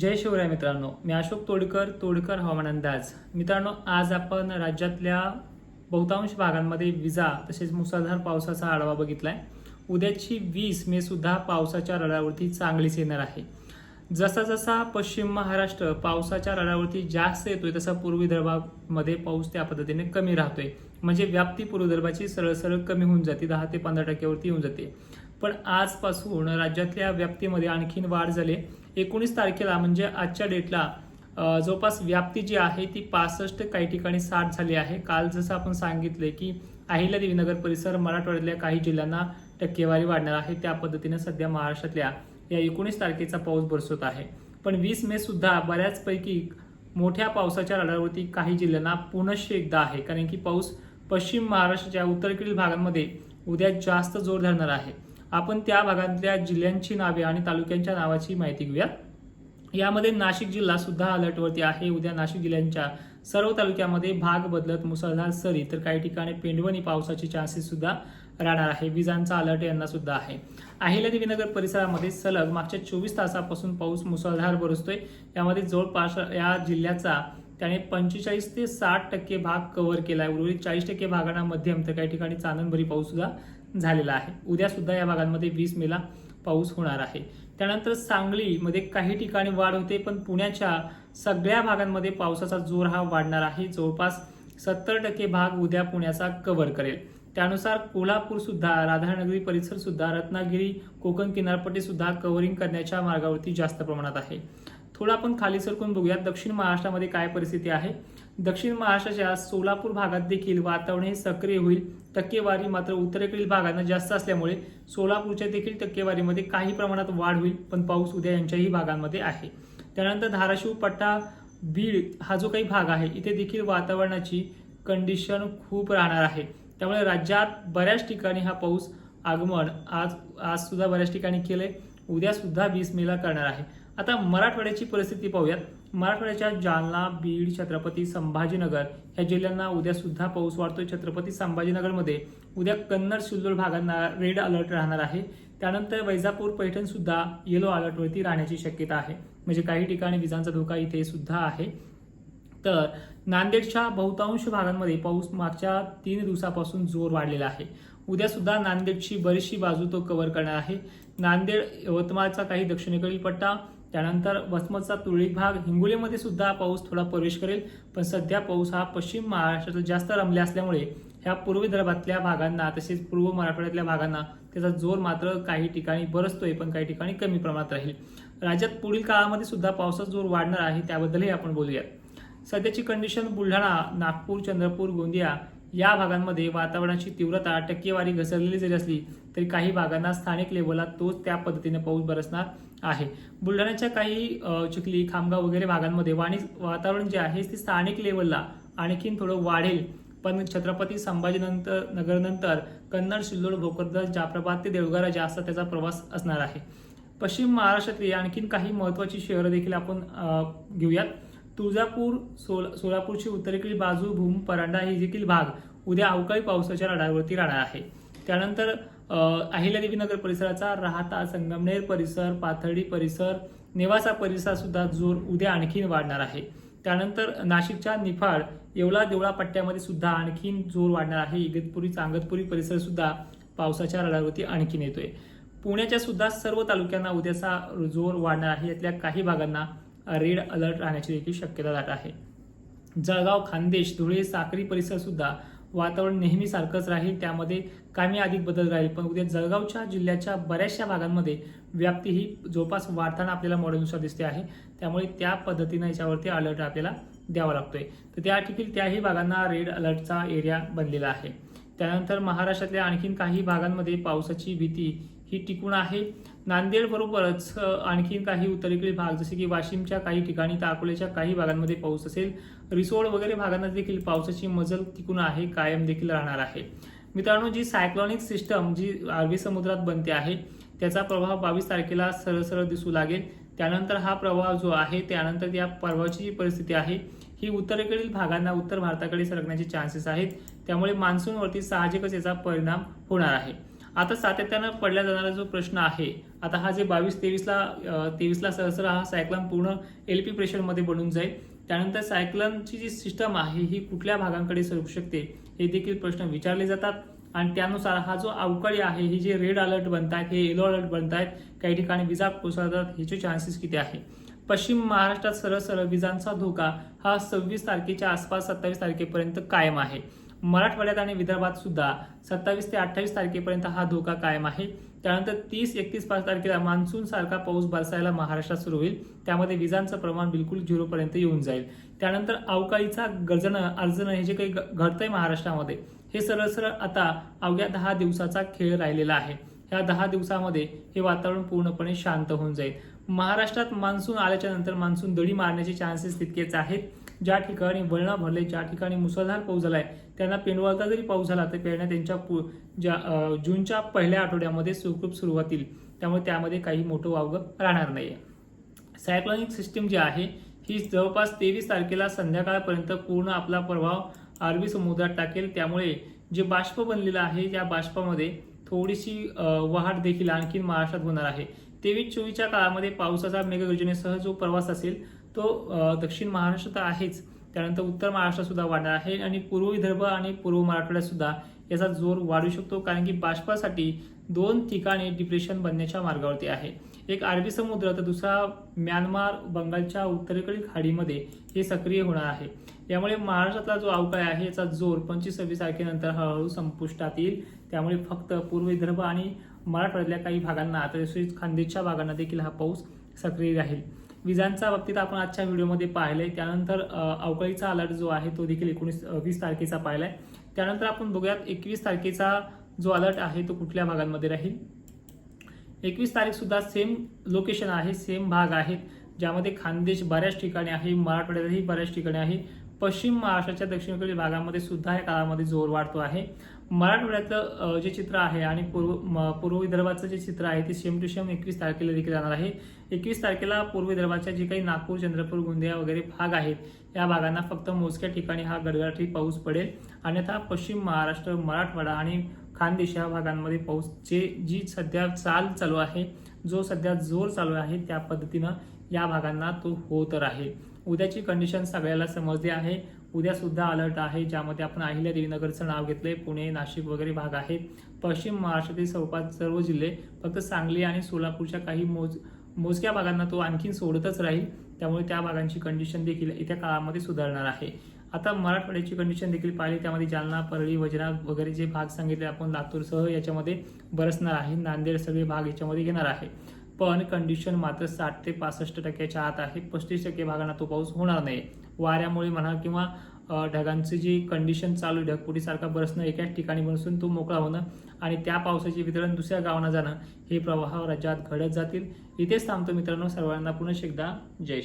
जय शिवराय मित्रांनो. मी अशोक तोडकर तोडकर हवामान अंदाज. मित्रांनो आज आपण राज्यातल्या बहुतांश भागांमध्ये विजा तसेच मुसळधार पावसाचा आढावा बघितला आहे उद्याची वीस मे सुद्धा पावसाच्या रडावरती चांगलीच येणार आहे. जसा जसा पश्चिम महाराष्ट्र पावसाच्या रडावरती जास्त येतोय तसा पूर्व विदर्भामध्ये पाऊस त्या पद्धतीने कमी राहतोय. म्हणजे व्याप्ती पूर्व विदर्भाची सरळ सरळ कमी होऊन जाते दहा ते पंधरा टक्क्यावरती येऊन जाते. पण आजपासून राज्यातल्या व्याप्तीमध्ये आणखीन वाढ झाली. एकोणीस तारखेला म्हणजे आजच्या डेटला जवळपास व्याप्ती जी आहे ती पासष्ट काही ठिकाणी साठ झाली आहे. काल जसं आपण सांगितले की अहिल्यादेवीनगर परिसर मराठवाड्यातल्या काही जिल्ह्यांना टक्केवारी वाढणार आहे. त्या पद्धतीने सध्या महाराष्ट्रातल्या या एकोणीस तारखेचा पाऊस बरसत आहे. पण वीस मे सुद्धा बऱ्याचपैकी मोठ्या पावसाच्या रडावरती काही जिल्ह्यांना पुनश्च एकदा आहे. कारण की पाऊस पश्चिम महाराष्ट्राच्या उत्तरेकडील भागांमध्ये उद्या जास्त जोर धरणार आहे. आपण त्या भागातल्या जिल्ह्यांची नावे आणि तालुक्यांच्या नावाची माहिती घेऊया. यामध्ये नाशिक जिल्हा सुद्धा अलर्टवरती आहे. उद्या नाशिक जिल्ह्यांच्या सर्व तालुक्यामध्ये भाग बदलत मुसळधार सरी तर काही ठिकाणी पेंडवणी पावसाचे चान्सेस सुद्धा राहणार आहे. विजांचा अलर्ट यांना सुद्धा आहे. अहिल्यादेवीनगर परिसरामध्ये सलग मागच्या चोवीस तासापासून पाऊस मुसळधार बरसतोय. यामध्ये जवळपास या जिल्ह्याचा त्याने पंचेचाळीस ते साठ टक्के भाग कव्हर केला आहे उर्वरित चाळीस टक्के भागांना मध्यम तर काही ठिकाणी चांदणभरी पाऊस सुद्धा झालेला आहे. उद्या सुद्धा या भागांमध्ये वीस मेला पाऊस होणार आहे. त्यानंतर सांगलीमध्ये काही ठिकाणी वाढ होते पण पुण्याच्या सगळ्या भागांमध्ये पावसाचा जोर हा वाढणार आहे. जवळपास सत्तर टक्के भाग उद्या पुण्याचा कव्हर करेल. त्यानुसार कोल्हापूरसुद्धा राधानगरी परिसरसुद्धा रत्नागिरी कोकण किनारपट्टीसुद्धा कव्हरिंग करण्याच्या मार्गावरती जास्त प्रमाणात आहे. थोडं आपण खाली सरकून बघूयात दक्षिण महाराष्ट्रामध्ये काय परिस्थिती आहे? दक्षिण महाराष्ट्राच्या सोलापूर भागात देखील वातावरण हे सक्रिय होईल. टक्केवारी मात्र उत्तरेकडील भागांना जास्त असल्यामुळे सोलापूरच्या देखील टक्केवारीमध्ये काही प्रमाणात वाढ होईल. पण पाऊस उद्या यांच्याही भागांमध्ये आहे. त्यानंतर धाराशिव पट्टा बीड हा जो काही भाग आहे इथे देखील वातावरणाची कंडिशन खूप राहणार आहे. त्यामुळे राज्यात बऱ्याच ठिकाणी हा पाऊस आगमन आज आजसुद्धा बऱ्याच ठिकाणी केलं आहे उद्यासुद्धा वीस मेला करणार आहे. आता मराठवाड्याची परिस्थिती पाहूयात. मराठवाड्याच्या जालना बीड छत्रपती संभाजीनगर ह्या जिल्ह्यांना उद्या सुद्धा पाऊस वाढतोय. छत्रपती संभाजीनगरमध्ये उद्या कन्नड सिल्लोड भागांना रेड अलर्ट राहणार आहे. त्यानंतर वैजापूर पैठण सुद्धा येलो अलर्टवरती राहण्याची शक्यता आहे. म्हणजे काही ठिकाणी विजांचा धोका इथे सुद्धा आहे. तर नांदेडच्या बहुतांश भागांमध्ये पाऊस मागच्या तीन दिवसापासून जोर वाढलेला आहे. उद्या सुद्धा नांदेडची बरीचशी बाजू तो कव्हर करणार आहे. नांदेड यवतमाळचा काही दक्षिणेकडील पट्टा त्यानंतर वसमतचा तुरळक भाग हिंगोलीमध्ये सुद्धा पाऊस थोडा प्रवेश करेल पण सध्या पाऊस हा पश्चिम महाराष्ट्रात जास्त रमल्या असल्यामुळे ह्या पूर्व विदर्भातल्या भागांना तसेच पूर्व मराठवाड्यातल्या भागांना त्याचा जोर मात्र काही ठिकाणी बरसतोय पण काही ठिकाणी कमी प्रमाणात राहील. राज्यात पुढील काळामध्ये सुद्धा पावसाचा जोर वाढणार आहे त्याबद्दलही आपण बोलूयात. सध्याची कंडिशन बुलढाणा नागपूर चंद्रपूर गोंदिया या भागांमध्ये वातावरणाची तीव्रता टक्केवारी घसरलेली जरी असली तरी काही भागांना स्थानिक लेवलला तोच त्या पद्धतीने पाऊस बरसणार आहे. बुलढाण्याच्या काही चिखली खामगाव वगैरे भागांमध्ये वाणी वातावरण जे आहे ते स्थानिक लेवलला आणखीन थोडं वाढेल. पण छत्रपती संभाजीनंतर नगरनंतर कन्नड सिल्लोड भोकरदर जाफराबाद ते देवगारा जास्त त्याचा प्रवास असणार आहे. पश्चिम महाराष्ट्रातली आणखीन काही महत्त्वाची शहरं देखील आपण घेऊयात. तुळजापूर सोला सोलापूरची उत्तरेकडील बाजू भूम परांडा ही देखील भाग उद्या अवकाळी पावसाच्या रडावरती राडा आहे. त्यानंतर अ, अहिल्यादेवीनगर परिसराचा राहता संगमनेर परिसर पाथर्डी परिसर नेवासा परिसर सुद्धा जोर उद्या आणखीन वाढणार आहे. त्यानंतर नाशिकच्या निफाड येवला देवळा पट्ट्यामध्ये सुद्धा आणखीन जोर वाढणार आहे. इगतपुरी चांगतपुरी परिसर सुद्धा पावसाच्या रडावरती आणखीन येतोय. पुण्याच्या सुद्धा सर्व तालुक्यांना उद्याचा जोर वाढणार आहे. यातल्या काही भागांना रेड अलर्ट राहण्याची देखील शक्यता दाट आहे. जळगाव खानदेश धुळे साक्री परिसरसुद्धा वातावरण नेहमी सारखंच राहील. त्यामध्ये कामी अधिक बदल राहील. पण उद्या जळगावच्या जिल्ह्याच्या बऱ्याचशा भागांमध्ये व्याप्ती ही जवळपास वाढताना आपल्याला मॉडेलनुसार दिसते आहे. त्यामुळे त्या पद्धतीनं याच्यावरती अलर्ट आपल्याला द्यावा लागतोय. तर त्या ठिकाणी त्याही भागांना रेड अलर्टचा एरिया बनलेला आहे. त्यानंतर महाराष्ट्रातल्या आणखीन काही भागांमध्ये पावसाची भीती ही टिकून आहे. नांदेडबरोबरच आणखीन काही उत्तरेकडील भाग जसे की वाशिमच्या काही ठिकाणी तर अकोल्याच्या काही भागांमध्ये पाऊस असेल. रिसोड वगैरे भागांना देखील पावसाची मजल टिकून आहे कायम देखील राहणार आहे. मित्रांनो जी सायक्लॉनिक सिस्टम जी अरबी समुद्रात बनते आहे त्याचा प्रभाव बावीस तारखेला सरळ सरळ दिसू लागेल. त्यानंतर हा प्रभाव जो आहे त्यानंतर या प्रभावाची जी परिस्थिती आहे ही उत्तरेकडील भागांना उत्तर भारताकडे सरकण्याचे चान्सेस आहेत. त्यामुळे मान्सूनवरती साहजिकच याचा परिणाम होणार आहे. आता सातत्यानं पडला जाणारा जो प्रश्न आहे आता हा जे बावीस तेवीसला तेवीसला सहसर हा सायक्लन पूर्ण एल पी प्रेशरमध्ये बनून जाईल. त्यानंतर सायक्लनची जी सिस्टम आहे ही कुठल्या भागांकडे सरू शकते हे देखील प्रश्न विचारले जातात. आणि त्यानुसार हा जो अवकाळी आहे हे जे रेड अलर्ट बनत आहेत हे येलो अलर्ट बनत आहेत काही ठिकाणी विजा कोसळतात ह्याचे चान्सेस किती आहे? पश्चिम महाराष्ट्रात सरळ सरळ विजांचा धोका हा सव्वीस तारखेच्या आसपास सत्तावीस तारखेपर्यंत कायम आहे. मराठवाड्यात आणि विदर्भात सुद्धा सत्तावीस ते अठ्ठावीस तारखेपर्यंत हा धोका कायम आहे. त्यानंतर तीस एकतीस पाच तारखेला मान्सून सारखा पाऊस बरसायला महाराष्ट्रात सुरू होईल. त्यामध्ये विजांचं प्रमाण बिलकुल झिरोपर्यंत येऊन जाईल. त्यानंतर अवकाळीचा गर्जनं अर्जनं हे जे काही घ- घडतंय महाराष्ट्रामध्ये हे सरळ सरळ आता अवघ्या दहा दिवसाचा खेळ राहिलेला आहे. ह्या दहा दिवसामध्ये हे वातावरण पूर्णपणे शांत होऊन जाईल. महाराष्ट्रात मान्सून आल्याच्यानंतर मान्सून दडी मारण्याचे चान्सेस तितकेच आहेत. ज्या ठिकाणी वळणं भरले ज्या ठिकाणी मुसळधार पाऊस झालाय त्यांना पेंडवळता जरी पाऊस झाला तर पेरण्या त्यांच्या पु- ज्या जूनच्या पहिल्या आठवड्यामध्ये सुखरूप सुरू होतील. त्यामुळे त्यामध्ये काही मोठं वावगं राहणार नाहीये. सायक्लॉनिक सिस्टीम जी आहे ही जवळपास तेवीस तारखेला संध्याकाळपर्यंत पूर्ण आपला प्रभाव अरबी समुद्रात टाकेल. त्यामुळे जे बाष्प बनलेलं आहे या बाष्पामध्ये थोडीशी अ, वाढ देखील आणखी महाराष्ट्रात होणार आहे. तेवीस चोवीसच्या काळामध्ये पावसाचा मेघगर्जनेसह जो प्रवास असेल तो दक्षिण दक्षिण महाराष्ट्रात आहेच. त्यानंतर उत्तर महाराष्ट्रातसुद्धा वाढणार आहे आणि पूर्व विदर्भ आणि पूर्व मराठवाड्यात सुद्धा याचा जोर वाढू शकतो कारण की बाष्पासाठी दोन ठिकाणी डिप्रेशन बनण्याच्या मार्गावरती आहे. एक अरबी समुद्र तर दुसरा म्यानमार बंगालच्या उत्तरेकडील खाडीमध्ये हे सक्रिय होणार आहे. यामुळे महाराष्ट्रातला जो अवकाळ आहे याचा जोर पंचवीस सव्वीस तारखेनंतर हळूहळू संपुष्टात येईल. त्यामुळे फक्त पूर्व विदर्भ आणि मराठवाड्यातल्या काही भागांना तसेच खानदेशच्या भागांना देखील हा पाऊस सक्रिय राहील. विजांच्या बाबतीत आपण आजच्या व्हिडिओमध्ये पाहिलंय. त्यानंतर अवकाळीचा अलर्ट जो आहे तो देखील एकोणीस वीस तारखेचा पाहिलाय. त्यानंतर आपण बघूयात एकवीस तारखेचा जो अलर्ट आहे तो कुठल्या भागांमध्ये राहील? एकवीस तारीख सुद्धा सेम लोकेशन आहे सेम भाग आहेत ज्यामध्ये खानदेश बऱ्याच ठिकाणी आहे मराठवाड्यातही बऱ्याच ठिकाणी आहे. पश्चिम महाराष्ट्राच्या दक्षिणेकडील भागामध्ये सुद्धा या काळामध्ये जोर वाढतो आहे. मराठवाड्यातलं जे चित्र आहे आणि पूर्व म- पूर्व विदर्भाचं जे चित्र आहे ते सेम टू सेम एकवीस तारखेला देखील जाणार आहे. एकवीस तारखेला पूर्व विदर्भाच्या जे काही नागपूर चंद्रपूर गोंदिया वगैरे भाग आहेत या भागांना फक्त मोजक्या ठिकाणी हा गडगडाटी पाऊस पडेल. अन्यथा पश्चिम महाराष्ट्र मराठवाडा आणि खानदेश या भागांमध्ये पाऊस जे जी सध्या चाल चालू आहे जो सध्या जोर चालू आहे त्या पद्धतीनं या भागांना तो होत राहील. उद्याची कंडिशन सगळ्याला समजली आहे. उद्या सुद्धा अलर्ट आहे ज्यामध्ये आपण अहिल्या देवीनगरचं नाव घेतलंय. पुणे नाशिक वगैरे भाग आहेत. पश्चिम महाराष्ट्रातील जवळपास सर्व जिल्हे फक्त सांगली आणि सोलापूरच्या काही मोज मोजक्या भागांना तो आणखीन सोडतच राहील. त्यामुळे त्या भागांची कंडिशन देखील येत्या काळामध्ये सुधारणार आहे. आता मराठवाड्याची कंडिशन देखील पाहिली त्यामध्ये जालना परळी वजना वगैरे जे भाग सांगितले आपण लातूरसह याच्यामध्ये बरसणार आहे. नांदेड सगळे भाग याच्यामध्ये घेणार आहे. पण कंडिशन मात्र साठ ते पासष्ट टक्क्याच्या आत आहे. पस्तीस टक्के भागांना तो पाऊस होणार नाही. वाऱ्यामुळे म्हणा किंवा ढगांची जी कंडिशन चालू आहे ढगपुटीसारखा बरसणं एकाच ठिकाणी बसून तो मोकळा होणं आणि त्या पावसाचे वितरण दुसऱ्या गावांना जाणं हे प्रवाह राज्यात घडत जातील. इथेच थांबतो मित्रांनो. सर्वांना पुन्हा एकदा जय